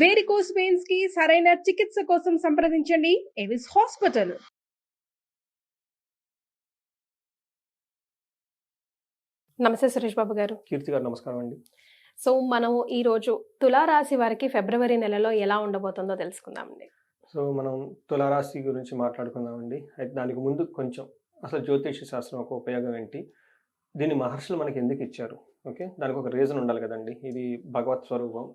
Varicose వెయిన్స్కి సరైన చికిత్స కోసం సంప్రదించండి. ఎవిస్ హాస్పిటల్ నమస్తే సురేష్ బాబు గారు. కీర్తి గారు నమస్కారం అండి. సో మనం ఈ రోజు తులారాశి వారికి ఫిబ్రవరి నెలలో ఎలా ఉండబోతుందో తెలుసుకుందామండి సో మనం తులారాశి గురించి మాట్లాడుకుందామండి అయితే దానికి ముందు కొంచెం అసలు జ్యోతిష శాస్త్రం ఒక ఉపయోగం ఏంటి? దీన్ని మహర్షులు మనకి ఎందుకు ఇచ్చారు? ఓకే? దానికి ఒక రీజన్ ఉండాలి కదండి. ఇది భగవత్ స్వరూపం.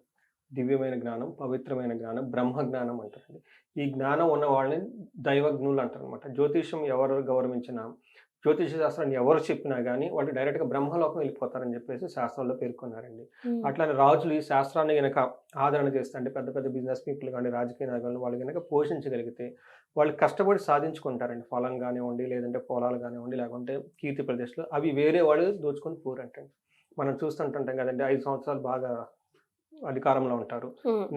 దివ్యమైన జ్ఞానం పవిత్రమైన జ్ఞానం బ్రహ్మ జ్ఞానం అంటారండి. ఈ జ్ఞానం ఉన్న వాళ్ళని దైవజ్ఞులు అంటారు అనమాట జ్యోతిషం ఎవరు గౌరవించినా జ్యోతిష శాస్త్రాన్ని ఎవరు చెప్పినా కానీ వాళ్ళు డైరెక్ట్గా బ్రహ్మలోకం వెళ్ళిపోతారని చెప్పేసి శాస్త్రంలో పేర్కొన్నారండి. అట్లానే రాజులు ఈ శాస్త్రాన్ని గనక ఆదరణ చేస్తే అంటే పెద్ద పెద్ద బిజినెస్ పీపుల్ కానీ రాజకీయ నాయకులు వాళ్ళు కనుక పోషించగలిగితే వాళ్ళు కష్టపడి సాధించుకుంటారండి. ఫలం కానివ్వండి లేదంటే పొలాలు కానివ్వండి లేకుంటే కీర్తి ప్రదేశాలు అవి వేరే వాళ్ళు దోచుకొని పోరంటండి. మనం చూస్తుంటుంటాం కదండి ఐదు సంవత్సరాలు బాగా అధికారంలో ఉంటారు.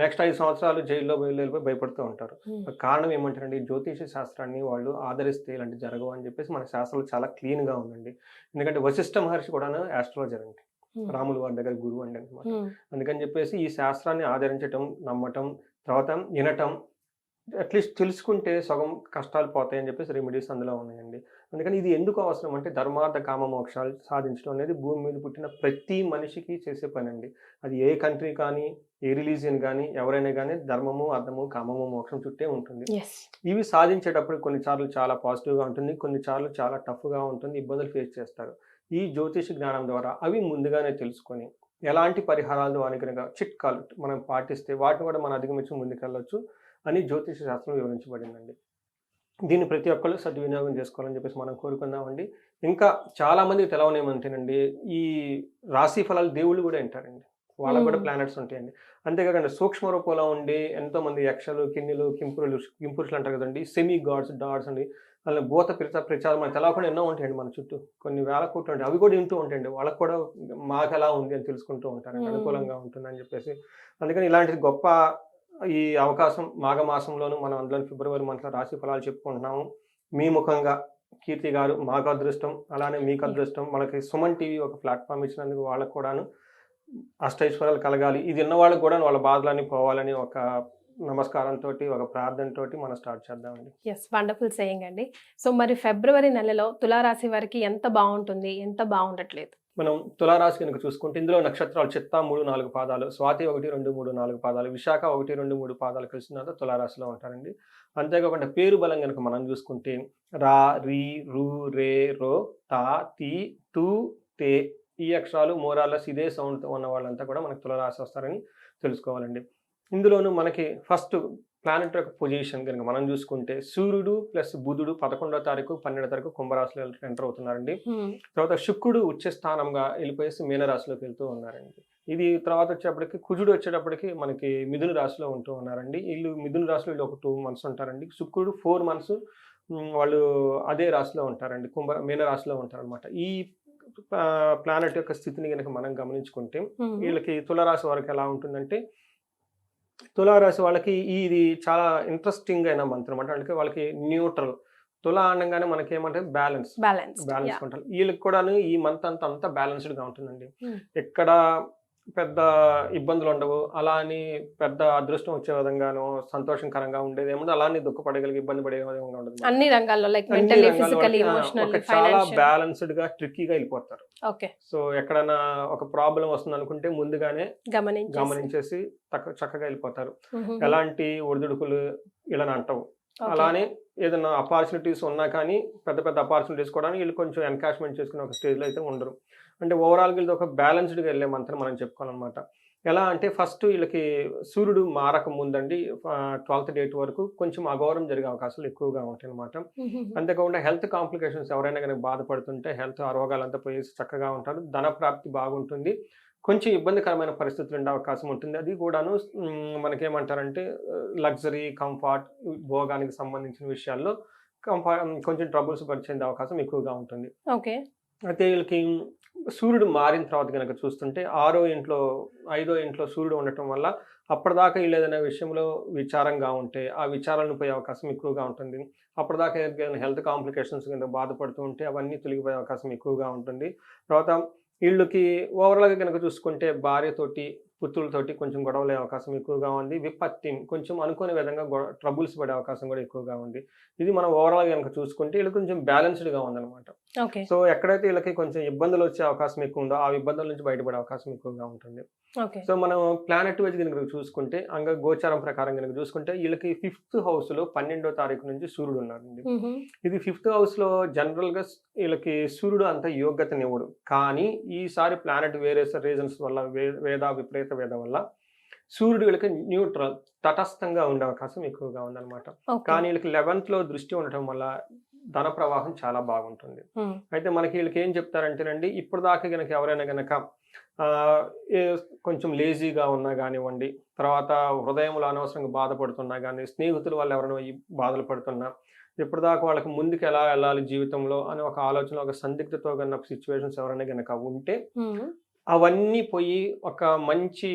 నెక్స్ట్ ఐదు సంవత్సరాలు జైల్లో వెళ్ళిపోయి భయపడుతూ ఉంటారు. కారణం ఏమంటారండి జ్యోతిష శాస్త్రాన్ని వాళ్ళు ఆదరిస్తే ఇలాంటి జరగవు అని చెప్పేసి మన శాస్త్రాలు చాలా క్లీన్గా ఉందండి. ఎందుకంటే వశిష్ఠ మహర్షి కూడా ఆస్ట్రాలజర్ అండి. రాములు వారి దగ్గర గురువు అండి అనమాట అందుకని చెప్పేసి ఈ శాస్త్రాన్ని ఆదరించటం నమ్మటం తర్వాత వినటం అట్లీస్ట్ తెలుసుకుంటే సగం కష్టాలు పోతాయని చెప్పేసి రెమెడీస్ అందులో ఉన్నాయండి. అందుకని ఇది ఎందుకు అవసరం అంటే ధర్మార్థ కామ మోక్షాలు సాధించడం అనేది భూమి మీద పుట్టిన ప్రతి మనిషికి చేసే పని అండి అది ఏ కంట్రీ కానీ ఏ రిలీజియన్ కానీ ఎవరైనా కానీ ధర్మము అర్థము కామము మోక్షం చుట్టే ఉంటుంది. ఇవి సాధించేటప్పుడు కొన్నిసార్లు చాలా పాజిటివ్గా ఉంటుంది కొన్నిసార్లు చాలా టఫ్గా ఉంటుంది ఇబ్బందులు ఫేస్ చేస్తారు. ఈ జ్యోతిష జ్ఞానం ద్వారా అవి ముందుగానే తెలుసుకొని ఎలాంటి పరిహారాలు కనుక చిట్కాలు మనం పాటిస్తే వాటిని కూడా మనం అధిగమించి ముందుకెళ్ళొచ్చు. అని జ్యోతిష శాస్త్రం వివరించబడిందండి. దీన్ని ప్రతి ఒక్కళ్ళు సద్వినియోగం చేసుకోవాలని చెప్పేసి మనం కోరుకుందామండి. ఇంకా చాలా మందికి తెలవనేమంటేనండి ఈ రాశి ఫలాలు దేవుళ్ళు కూడా వింటారండి. వాళ్ళకు కూడా. ప్లానెట్స్ ఉంటాయండి. అంతేకాకుండా సూక్ష్మ రూపంలో ఉండి ఎంతో మంది యక్షలు కిన్నెలు కింపురులు కింపురుషులు అంటారు కదండి సెమీ గాడ్స్ డాడ్స్ అండి. అలా భూత ప్రచ ప్రచారం మనకు తెలవకుండా ఎన్నో ఉంటాయండి మన చుట్టూ. కొన్ని వేల కోట్లు ఉంటాయి. అవి కూడా వింటూ ఉంటాయండి. వాళ్ళకు కూడా మాకు ఎలా ఉంది అని తెలుసుకుంటూ ఉంటారండి. అనుకూలంగా ఉంటుందని చెప్పేసి. అందుకని ఇలాంటి గొప్ప ఈ అవకాశం మాఘమాసంలోను మనం అందులో ఫిబ్రవరి మంత్లో రాశి ఫలాలు చెప్పుకుంటున్నాము. మీ ముఖంగా కీర్తి గారు మాకు అదృష్టం అలానే మీకు అదృష్టం. మనకి సుమన్ టీవీ ఒక ప్లాట్ఫామ్ ఇచ్చినందుకు వాళ్ళకు కూడాను అష్టైశ్వర్యాలు కలగాలి. ఇది ఉన్న వాళ్ళకి కూడా వాళ్ళ బాధలన్నీ పోవాలని ఒక నమస్కారంతో ఒక ప్రార్థనతో మనం స్టార్ట్ చేద్దామండి. ఎస్ వండర్ఫుల్ సేయింగ్ అండి. సో మరి ఫిబ్రవరి నెలలో తులారాశి వారికి ఎంత బాగుంటుంది ఎంత బాగుండట్లేదు? మనం తులారాశి కనుక చూసుకుంటే ఇందులో నక్షత్రాలు చిత్త మూడు నాలుగు పాదాలు స్వాతి ఒకటి రెండు మూడు నాలుగు పాదాలు విశాఖ ఒకటి రెండు మూడు పాదాలు కలిసిన తర్వాత తులారాశిలో ఉంటారండి. అంతేకాకుండా పేరు బలం కనుక మనం చూసుకుంటే రా రీ రు రే రో తా తీ తు తే ఈ అక్షరాలు మోరాలస్ ఇదే సౌండ్తో ఉన్న వాళ్ళంతా కూడా మనకు తులరాశి వస్తారని తెలుసుకోవాలండి. ఇందులోనూ మనకి ఫస్ట్ ప్లానెట్ యొక్క పొజిషన్ కనుక మనం చూసుకుంటే సూర్యుడు ప్లస్ బుధుడు పదకొండో తారీఖు పన్నెండో తారీఖు కుంభరాశిలో ఎంటర్ అవుతున్నారండి. తర్వాత శుక్రుడు ఉచ్చ స్థానంగా వెళ్ళిపోయేసి మీనరాశిలోకి వెళ్తూ ఉన్నారండి. ఇది తర్వాత వచ్చేటప్పటికి కుజుడు వచ్చేటప్పటికి మనకి మిథున రాశిలో ఉంటూ ఉన్నారండి. వీళ్ళు మిథున రాశిలో వీళ్ళు ఒక టూ మంత్స్ ఉంటారండి. శుక్రుడు ఫోర్ మంత్స్ వాళ్ళు అదే రాశిలో ఉంటారండి. కుంభ మీన రాశిలో ఉంటారనమాట ఈ ప్లానెట్ యొక్క స్థితిని కనుక మనం గమనించుకుంటే వీళ్ళకి తులారాశి వారికి ఎలా ఉంటుందంటే తులారాశి వాళ్ళకి ఇది చాలా ఇంట్రెస్టింగ్ అయిన మంత్రం. అంటే అందుకే వాళ్ళకి న్యూట్రల్ తులా అనగానే మనకి ఏమంటే బ్యాలెన్స్ బ్యాలెన్స్ బ్యాలెన్స్ ఉంటారు వీళ్ళకి కూడా ఈ మంత్ అంతా అంతా బ్యాలెన్స్డ్గా ఉంటుందండి. Hmm. ఎక్కడ పెద్ద ఇబ్బందులు ఉండవు అలా అని పెద్ద అదృష్టం వచ్చే విధంగానో సంతోషకరంగా ఉండేది ఏమో అలా అని దుఃఖపడగలిగి ఇబ్బంది పడే విధంగా ఉండదు అన్ని రంగాల్లో లైక్ చాలా బ్యాలెన్స్డ్గా ట్రిక్కీగా వెళ్ళిపోతారు. ఓకే సో ఎక్కడైనా ఒక ప్రాబ్లం వస్తుంది అనుకుంటే ముందుగానే గమనించి గమనించేసి చక్కగా వెళ్ళిపోతారు. ఎలాంటి ఒడిదుడుకులు ఇలా అంటావు. అలానే ఏదైనా అపార్చునిటీస్ ఉన్నా కానీ పెద్ద పెద్ద అపార్చునిటీస్ కూడా వీళ్ళు కొంచెం ఎన్కాష్మెంట్ చేసుకునే ఒక స్టేజ్లో అయితే ఉండరు. అంటే ఓవరాల్గా వీళ్ళది ఒక బ్యాలెన్స్డ్గా వెళ్ళే మంత్రం మనం చెప్పుకోవాలన్నమాట. ఎలా అంటే ఫస్ట్ వీళ్ళకి సూర్యుడు మారక ముందండి ట్వెల్త్ డేట్ వరకు కొంచెం అఘోరం జరిగే అవకాశాలు ఎక్కువగా ఉంటాయి అనమాట అంతేకాకుండా హెల్త్ కాంప్లికేషన్స్ ఎవరైనా కనుక బాధపడుతుంటే హెల్త్ రోగాలంతా పోయేసి చక్కగా ఉంటారు ధన ప్రాప్తి బాగుంటుంది. కొంచెం ఇబ్బందికరమైన పరిస్థితులు ఉండే అవకాశం ఉంటుంది. అది కూడాను మనకేమంటారంటే లగ్జరీ కంఫర్ట్ భోగానికి సంబంధించిన విషయాల్లో కంఫా కొంచెం ట్రబుల్స్ పరిచే అవకాశం ఎక్కువగా ఉంటుంది. ఓకే. అయితే వీళ్ళకి సూర్యుడు మారిన తర్వాత కనుక చూస్తుంటే ఆరో ఇంట్లో ఐదో ఇంట్లో సూర్యుడు ఉండటం వల్ల అప్పటిదాకా వీళ్ళు ఏదైనా విషయంలో విచారంగా ఉంటే ఆ విచారాలను పోయే అవకాశం ఎక్కువగా ఉంటుంది. అప్పటిదాకా ఏదైనా హెల్త్ కాంప్లికేషన్స్ కింద బాధపడుతూ ఉంటే అవన్నీ తొలగిపోయే అవకాశం ఎక్కువగా ఉంటుంది. తర్వాత వీళ్ళకి ఓవరాల్గా కనుక చూసుకుంటే భార్యతోటి పుత్రులతోటి కొంచెం గొడవలే అవకాశం ఎక్కువగా ఉంది. విపత్తి కొంచెం అనుకోని విధంగా ట్రబుల్స్ పడే అవకాశం కూడా ఎక్కువగా ఉంది. ఇది మనం ఓవరాల్ కనుక చూసుకుంటే వీళ్ళకి కొంచెం బ్యాలెన్స్డ్గా ఉందన్నమాట. ఓకే. సో ఎక్కడైతే వీళ్ళకి కొంచెం ఇబ్బందులు వచ్చే అవకాశం ఎక్కువ ఉందో ఆ ఇబ్బందుల నుంచి బయటపడే అవకాశం ఎక్కువగా ఉంటుంది. ఓకే. సో మనం ప్లానెట్ వైజ్ కనుక చూసుకుంటే అంగ గోచారం ప్రకారం కనుక చూసుకుంటే వీళ్ళకి ఫిఫ్త్ హౌస్లో పన్నెండో తారీఖు నుంచి సూర్యుడు ఉన్నారండి ఇది ఫిఫ్త్ హౌస్లో జనరల్గా వీళ్ళకి సూర్యుడు అంత యోగ్యతనివ్వడు కానీ ఈసారి ప్లానెట్ వేరే రీజన్స్ వల్ల వేద విపరీత వేద వల్ల సూర్యుడు వీళ్ళకి న్యూట్రల్ తటస్థంగా ఉండే అవకాశం ఎక్కువగా ఉందన్నమాట. కానీ వీళ్ళకి లెవెన్త్లో దృష్టి ఉండటం వల్ల ధన ప్రవాహం చాలా బాగుంటుంది. అయితే మనకి వీళ్ళకి ఏం చెప్తారంటేనండి ఇప్పుడు దాకా కనుక ఎవరైనా ఏ- కొంచెం లేజీగా ఉన్నా కానివ్వండి తర్వాత హృదయంలో అనవసరంగా బాధపడుతున్నా కానీ స్నేహితుల వల్ల ఎవరైనా బాధలు పడుతున్నా ఇప్పుడు దాకా వాళ్ళకి ముందుకు ఎలా వెళ్ళాలి జీవితంలో అని ఒక ఆలోచన ఒక సందిగ్ధతో కన్నా సిచ్యువేషన్స్ ఎవరైనా కనుక ఉంటే అవన్నీ పోయి ఒక మంచి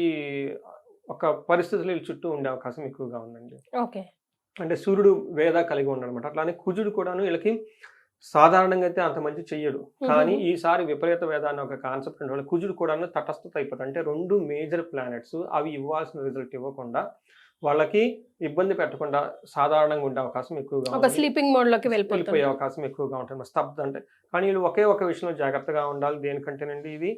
ఒక పరిస్థితులు వీళ్ళ చుట్టూ ఉండే అవకాశం ఎక్కువగా ఉందండి. ఓకే. అంటే సూర్యుడు వేద కలిగి ఉండనమాట. అట్లానే కుజుడు కూడాను వీళ్ళకి సాధారణంగా అయితే అంత మంచి చెయ్యడు. కానీ ఈసారి విపరీత వేద అనే ఒక కాన్సెప్ట్ ఉండే కుజుడు కూడాను తటస్థత అయిపోతుంది అంటే రెండు మేజర్ ప్లానెట్స్ అవి ఇవ్వాల్సిన రిజల్ట్ ఇవ్వకుండా వాళ్ళకి ఇబ్బంది పెట్టకుండా సాధారణంగా ఉండే అవకాశం ఎక్కువగా ఒక. స్లీపింగ్ మోడ్లోకి వెళ్ళిపోయే అవకాశం ఎక్కువగా ఉంటుంది. స్తబ్ద అంటే కానీ వీళ్ళు ఒకే ఒక విషయంలో జాగ్రత్తగా ఉండాలి. దేనికంటేనండి ఇది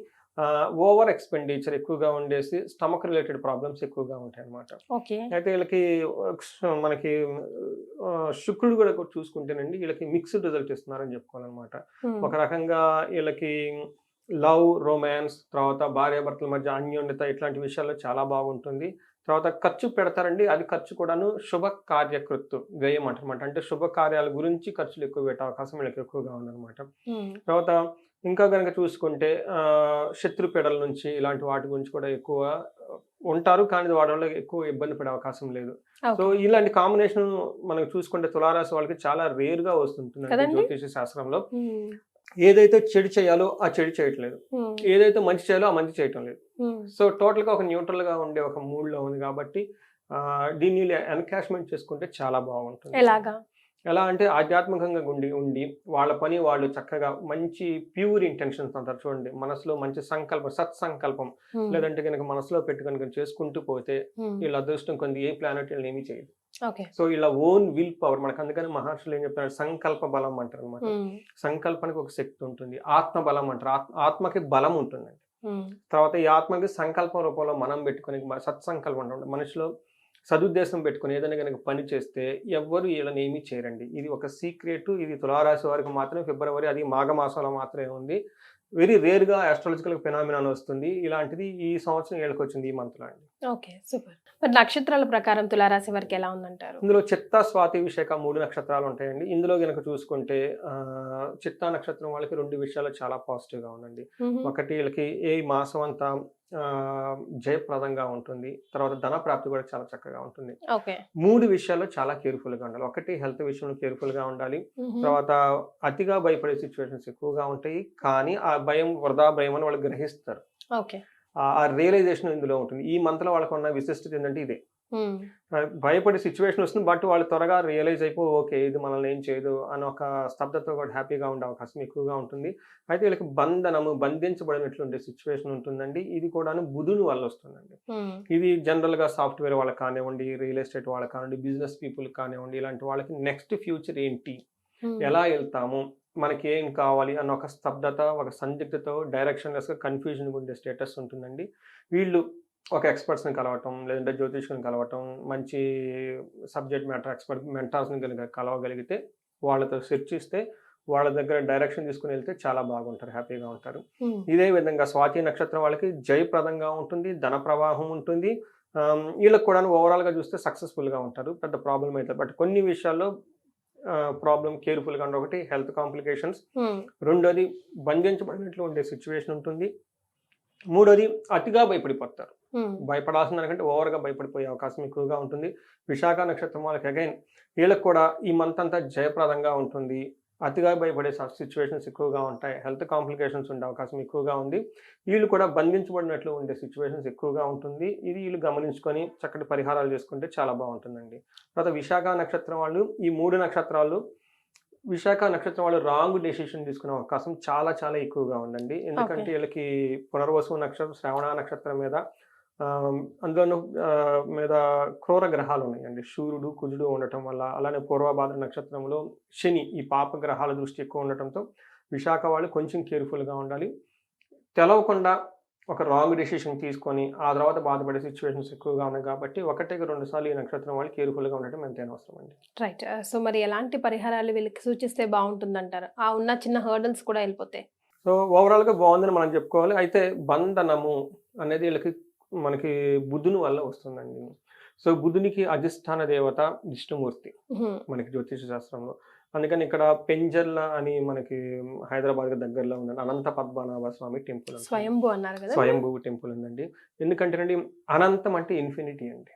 ఓవర్ ఎక్స్పెండిచర్ ఎక్కువగా ఉండేసి స్టమక్ రిలేటెడ్ ప్రాబ్లమ్స్ ఎక్కువగా ఉంటాయి అన్నమాట ఓకే. అయితే వీళ్ళకి మనకి శుక్రుడు కూడా చూసుకుంటేనండి వీళ్ళకి మిక్స్డ్ రిజల్ట్ ఇస్తున్నారని చెప్పుకోవాలన్నమాట. ఒక రకంగా వీళ్ళకి లవ్ రొమాన్స్ తర్వాత భార్యాభర్తల మధ్య అన్యోన్యత ఇట్లాంటి విషయాల్లో చాలా బాగుంటుంది. తర్వాత ఖర్చు పెడతారండి. అది ఖర్చు కూడాను శుభ కార్యకృత్తు వ్యయం అంటారన్నమాట. అంటే శుభ కార్యాల గురించి ఖర్చులు ఎక్కువ పెట్టే అవకాశం వీళ్ళకి ఎక్కువగా ఉందన్నమాట. తర్వాత ఇంకా కనుక చూసుకుంటే శత్రుపీడల నుంచి ఇలాంటి వాటి గురించి కూడా ఎక్కువ ఉంటారు. కానీ వాటి వల్ల ఎక్కువ ఇబ్బంది పడే అవకాశం లేదు. సో ఇలాంటి కాంబినేషన్ మనం చూసుకుంటే తులారాశి వాళ్ళకి చాలా రేర్గా వస్తుంటుంది? జ్యోతిష శాస్త్రంలో. ఏదైతే చెడు చేయాలో ఆ చెడు చేయట్లేదు. ఏదైతే మంచి చేయాలో ఆ మంచి చేయటం లేదు. సో టోటల్గా ఒక న్యూట్రల్గా ఉండే ఒక మూడ్లో ఉంది కాబట్టి దీన్ని ఎన్కాష్మెంట్ చేసుకుంటే చాలా బాగుంటుంది. ఎలాగా? ఎలా అంటే ఆధ్యాత్మికంగా ఉండి ఉండి వాళ్ళ పని వాళ్ళు చక్కగా మంచి ప్యూర్ ఇంటెన్షన్స్ అంటారు చూడండి. మనసులో మంచి సంకల్పం సత్సంకల్పం. లేదంటే కనుక మనసులో పెట్టుకొని కనుక చేసుకుంటూ పోతే వీళ్ళ అదృష్టం కొంది ఏ ప్లానెట్ వీళ్ళని ఏమీ చేయదు. సో ఇలా ఓన్ విల్ పవర్ మనకు అందుకని మహర్షులు ఏం చెప్తారు సంకల్ప బలం అంటారు అనమాట సంకల్పానికి ఒక శక్తి ఉంటుంది ఆత్మ బలం అంటారు. ఆత్మ ఆత్మకి బలం ఉంటుందండి. తర్వాత ఈ ఆత్మకి సంకల్పం రూపంలో మనం పెట్టుకొని సత్సంకల్పం ఉంటుంది మనిషిలో సదుద్దేశం పెట్టుకుని ఏదైనా కనుక పని చేస్తే ఎవ్వరు వీళ్ళని ఏమీ చేయరండి. ఇది ఒక సీక్రెట్. ఇది తులారాశి వారికి మాత్రమే ఫిబ్రవరి అది మాఘమాసంలో మాత్రమే ఉంది. వెరీ రేర్గా ఆస్ట్రాలజికల్ ఫినామినాన్ వస్తుంది. ఇలాంటిది ఈ సంవత్సరం వీళ్ళకి వచ్చింది ఈ మంత్లో అండి. Okay super. మరి నక్షత్రాల ప్రకారం తులారాశి వారికి ఎలా ఉందంటారు? ఇందులో చిత్త స్వాతి విశాఖ మూడు నక్షత్రాలు ఉంటాయండి. ఇందులో కనుక చూసుకుంటే చిత్తా నక్షత్రం వాళ్ళకి రెండు విషయాలు చాలా పాజిటివ్గా ఉందండి ఒకటి వీళ్ళకి ఏ మాసం అంతా జయప్రదంగా ఉంటుంది. తర్వాత ధన ప్రాప్తి కూడా చాలా చక్కగా ఉంటుంది. మూడు విషయాల్లో చాలా కేర్ఫుల్గా ఉండాలి. ఒకటి హెల్త్ విషయంలో కేర్ఫుల్గా ఉండాలి తర్వాత అతిగా భయపడే సిచ్యువేషన్స్ ఎక్కువగా ఉంటాయి. కానీ ఆ భయం వృధా భయం అని వాళ్ళు గ్రహిస్తారు. ఆ- రియలైజేషన్ ఇందులో ఉంటుంది. ఈ మంత్లో వాళ్ళకు ఉన్న విశిష్టత ఏంటంటే ఇదే. భయపడే సిచ్యువేషన్ వస్తుంది బట్ వాళ్ళు త్వరగా రియలైజ్ అయిపో ఓకే ఇది మనల్ని ఏం చేయదు అని ఒక స్తబ్దతో కూడా హ్యాపీగా ఉండే అవకాశం ఎక్కువగా ఉంటుంది. అయితే వీళ్ళకి బంధనము బంధించబడినట్లు ఉండే సిచ్యువేషన్ ఉంటుందండి. ఇది కూడాను బుధుని వల్ల వస్తుందండి. ఇది జనరల్గా సాఫ్ట్వేర్ వాళ్ళకి కానివ్వండి రియల్ ఎస్టేట్ వాళ్ళకి కానివ్వండి బిజినెస్ పీపుల్ కానివ్వండి ఇలాంటి వాళ్ళకి నెక్స్ట్ ఫ్యూచర్ ఏంటి? ఎలా వెళ్తాము? మనకి ఏం కావాలి అన్న ఒక స్తబ్దత ఒక సందిగ్ధతో డైరెక్షన్లెస్గా కన్ఫ్యూజన్ ఉండే స్టేటస్ ఉంటుందండి. వీళ్ళు ఒక ఎక్స్పర్ట్స్ని కలవటం లేదంటే జ్యోతిష్కుని కలవటం మంచి సబ్జెక్ట్ మ్యాటర్ ఎక్స్పర్ట్ మెంటార్స్ని కనుక కలవగలిగితే వాళ్ళతో చర్చిస్తే వాళ్ళ దగ్గర డైరెక్షన్ తీసుకుని వెళ్తే చాలా బాగుంటారు హ్యాపీగా ఉంటారు. ఇదే విధంగా స్వాతి నక్షత్రం వాళ్ళకి జయప్రదంగా ఉంటుంది ధన ప్రవాహం ఉంటుంది. వీళ్ళకి కూడా ఓవరాల్గా చూస్తే సక్సెస్ఫుల్గా ఉంటారు పెద్ద ప్రాబ్లం అయితే. బట్ కొన్ని విషయాల్లో ప్రాబ్లం కేర్ఫుల్గా ఉండే ఒకటి హెల్త్ కాంప్లికేషన్స్ రెండోది బంధించబడినట్లు ఉండే సిచ్యువేషన్ ఉంటుంది. మూడోది అతిగా భయపడిపోతారు. భయపడాల్సిన దానికంటే ఓవర్గా భయపడిపోయే అవకాశం ఎక్కువగా ఉంటుంది. విశాఖ నక్షత్రం వాళ్ళకి అగైన్ వీళ్ళకి కూడా ఈ మంత్ అంతా జయప్రదంగా ఉంటుంది. అతిగా భయపడే సిచ్యువేషన్స్ ఎక్కువగా ఉంటాయి. హెల్త్ కాంప్లికేషన్స్ ఉండే అవకాశం ఎక్కువగా ఉంది. వీళ్ళు కూడా బంధించబడినట్లు ఉండే సిచ్యువేషన్స్ ఎక్కువగా ఉంటుంది. ఇది వీళ్ళు గమనించుకొని చక్కటి పరిహారాలు చేసుకుంటే చాలా బాగుంటుందండి. తర్వాత విశాఖ నక్షత్రం వాళ్ళు ఈ మూడు నక్షత్రాలు విశాఖ నక్షత్రం వాళ్ళు రాంగ్ డెసిషన్ తీసుకునే అవకాశం చాలా చాలా ఎక్కువగా ఉందండి. ఎందుకంటే. వీళ్ళకి పునర్వసు నక్షత్రం శ్రవణ నక్షత్రం మీద అందులోనూ ఆ, మీద క్రూర గ్రహాలు ఉన్నాయండి సూర్యుడు కుజుడు ఉండటం వల్ల అలానే పూర్వభాద్ర నక్షత్రంలో శని ఈ పాప గ్రహాల దృష్టి ఎక్కువ ఉండటంతో విశాఖ వాళ్ళు కొంచెం కేర్ఫుల్గా ఉండాలి. తెలవకుండా ఒక రాంగ్ డెసిషన్ తీసుకొని ఆ తర్వాత బాధపడే సిచ్యువేషన్స్ ఎక్కువగా ఉన్నాయి కాబట్టి ఒకటికి రెండు సార్లు ఈ నక్షత్రం వాళ్ళు కేర్ఫుల్గా ఉండటం ఎంతైనా అవసరం అండి. రైట్. సో మరి ఎలాంటి పరిహారాలు వీళ్ళకి సూచిస్తే బాగుంటుందంటారు? ఆ ఉన్న చిన్న హర్డల్స్ కూడా వెళ్ళిపోతాయి సో ఓవరాల్గా బాగుందని మనం చెప్పుకోవాలి. అయితే బంధనము అనేది వీళ్ళకి మనకి బుధుని వల్ల వస్తుందండి. సో బుధునికి అధిష్టాన దేవత విష్ణుమూర్తి. మనకి జ్యోతిష శాస్త్రంలో. అందుకని ఇక్కడ పెంజర్ల అని మనకి హైదరాబాద్ దగ్గరలో ఉందండి అనంత పద్మనాభ స్వామి టెంపుల్. స్వయంభూ అన్నారు కదా స్వయంభూ టెంపుల్ ఉందండి. ఎందుకంటేనండి అనంతం అంటే ఇన్ఫినిటీ అండి.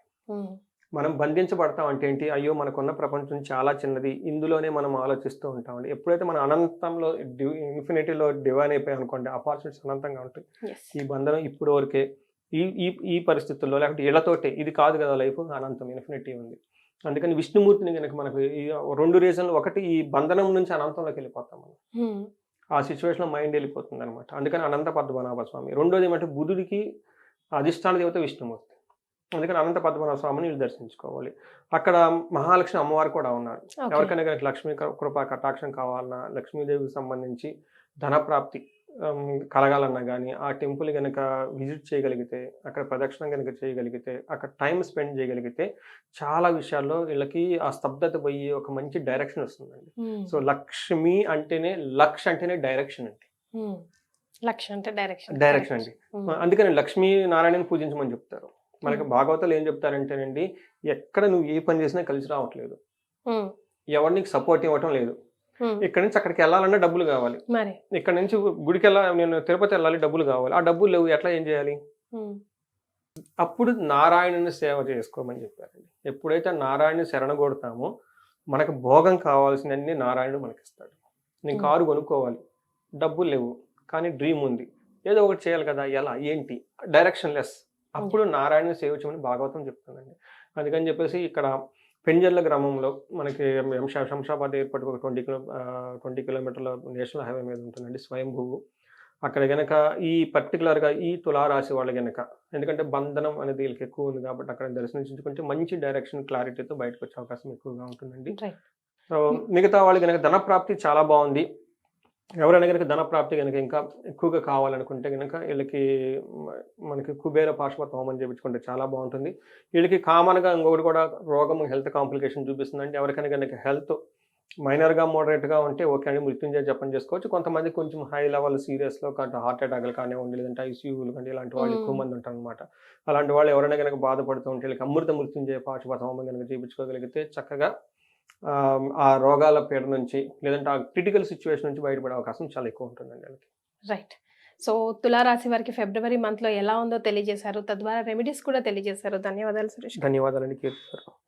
మనం బంధించబడతాం అంటే ఏంటి? అయ్యో మనకున్న ప్రపంచం చాలా చిన్నది. ఇందులోనే మనం ఆలోచిస్తూ ఉంటామండి. ఎప్పుడైతే మన అనంతంలో ఇన్ఫినిటీలో డివైన్ అయిపోయాం అనుకోండి ఆపర్చునిటీస్ అనంతంగా ఉంటాయి. ఈ బంధనం ఇప్పుడు వరకే ఈ ఈ ఈ పరిస్థితుల్లో లేకపోతే ఇళ్ళతోటే ఇది కాదు కదా లైఫ్ అనంతం ఇన్ఫినిటీ ఉంది. అందుకని విష్ణుమూర్తిని కనుక మనకు ఈ రెండు రీజన్లు ఒకటి ఈ బంధనం నుంచి అనంతంలోకి వెళ్ళిపోతాం మనం. ఆ సిచ్యువేషన్లో మైండ్ వెళ్ళిపోతుంది అనమాట అందుకని అనంత పద్మనాభ స్వామి రెండోది ఏమంటే బుధుడికి అధిష్టాన దేవత విష్ణుమూర్తి. అందుకని అనంత పద్మనాభ స్వామిని వీళ్ళు దర్శించుకోవాలి. అక్కడ మహాలక్ష్మి అమ్మవారు కూడా ఉన్నారు. ఎవరికైనా కనుక లక్ష్మీ కృపా కటాక్షం కావాలన్నా లక్ష్మీదేవికి సంబంధించి ధనప్రాప్తి కలగాలన్నా కానీ ఆ టెంపుల్ కనుక విజిట్ చేయగలిగితే అక్కడ ప్రదక్షిణం కనుక చేయగలిగితే అక్కడ టైం స్పెండ్ చేయగలిగితే చాలా విషయాల్లో వీళ్ళకి ఆ స్తబ్దత పోయి ఒక మంచి డైరెక్షన్ వస్తుందండి. సో లక్ష్మి అంటేనే లక్ష్ అంటేనే డైరెక్షన్ అండి. ఉమ్. లక్ష్యం అంటే డైరెక్షన్. డైరెక్షన్ అండి. అందుకని లక్ష్మీ నారాయణని పూజించమని చెప్తారు. మనకి. భాగవతాలు ఏం చెప్తారంటేనండి ఎక్కడ నువ్వు ఏ పని చేసినా కలిసి రావట్లేదు. ఎవరు నీకు సపోర్ట్ ఇవ్వటం లేదు. ఇక్కడ నుంచి అక్కడికి వెళ్ళాలన్నా డబ్బులు కావాలి. ఇక్కడ నుంచి గుడికి వెళ్ళాలి నేను తిరుపతి వెళ్ళాలి డబ్బులు కావాలి. ఆ డబ్బులు లేవు ఎట్లా ఏం చేయాలి. అప్పుడు నారాయణుని సేవ చేసుకోమని చెప్పారండి. ఎప్పుడైతే నారాయణుని శరణ కొడతామో మనకు భోగం కావాల్సినన్ని నారాయణుడు మనకి ఇస్తాడు నేను. కారు కొనుక్కోవాలి డబ్బులు లేవు కానీ డ్రీమ్ ఉంది. ఏదో ఒకటి చేయాలి కదా ఎలా ఏంటి? డైరెక్షన్ లెస్ అప్పుడు నారాయణుని సేవ చేయమని భాగవతం చెప్తుందండి. అందుకని చెప్పేసి ఇక్కడ పెంజర్ల గ్రామంలో మనకి శంషా శంషాబాద్ ఎయిర్పోర్ట్ ఒక ట్వంటీ కిలో ట్వంటీ కిలోమీటర్ల నేషనల్ హైవే మీద ఉంటుందండి స్వయంభూవు. అక్కడ గనక ఈ పర్టికులర్గా ఈ తులారాశి వాళ్ళు గనక ఎందుకంటే బంధనం అనేది వీళ్ళకి ఎక్కువ ఉంది కాబట్టి అక్కడ దర్శించుకుంటే మంచి డైరెక్షన్ క్లారిటీతో బయటకు వచ్చే అవకాశం ఎక్కువగా ఉంటుందండి. సో మిగతా వాళ్ళు కనుక ధన ప్రాప్తి చాలా బాగుంది. ఎవరైనా కనుక ధన ప్రాప్తి కనుక ఇంకా ఎక్కువగా కావాలనుకుంటే కనుక వీళ్ళకి మనకి కుబేర పాశుపత హోమం చేయించుకుంటే చాలా బాగుంటుంది. వీళ్ళకి కామన్గా ఇంకొకటి కూడా రోగం హెల్త్ కాంప్లికేషన్ చూపిస్తుందంటే ఎవరికైనా కనుక హెల్త్ మైనర్గా మోడరేట్గా ఉంటే ఓకే అండి మృత్యుంజయ జపం చేసుకోవచ్చు. కొంతమంది కొంచెం హై లెవెల్ సీరియస్లో అంటే హార్ట్ అటాక్లు కానివ్వండి లేదంటే ఐసీయూలు కానీ ఇలాంటి వాళ్ళు ఎక్కువ. మంది ఉంటారు అనమాట అలాంటి వాళ్ళు ఎవరైనా కనుక బాధపడుతూ ఉంటే వీళ్ళకి అమృత మృత్యుంజయ పాశుపత హోమం కనుక చేయించుకోగలిగితే చక్కగా ఆ, రోగాల పీడ నుంచి లేదంటే ఆ క్రిటికల్ సిచ్యువేషన్ నుంచి బయటపడే అవకాశం చాలా ఎక్కువ ఉంటుందండి వాళ్ళకి. రైట్ సో తులారాశి వారికి ఫిబ్రవరి మంత్లో ఎలా ఉందో తెలియజేశారు. తద్వారా రెమెడీస్ కూడా తెలియజేశారు. ధన్యవాదాలు సురేష్. ధన్యవాదాలండి కీర్తి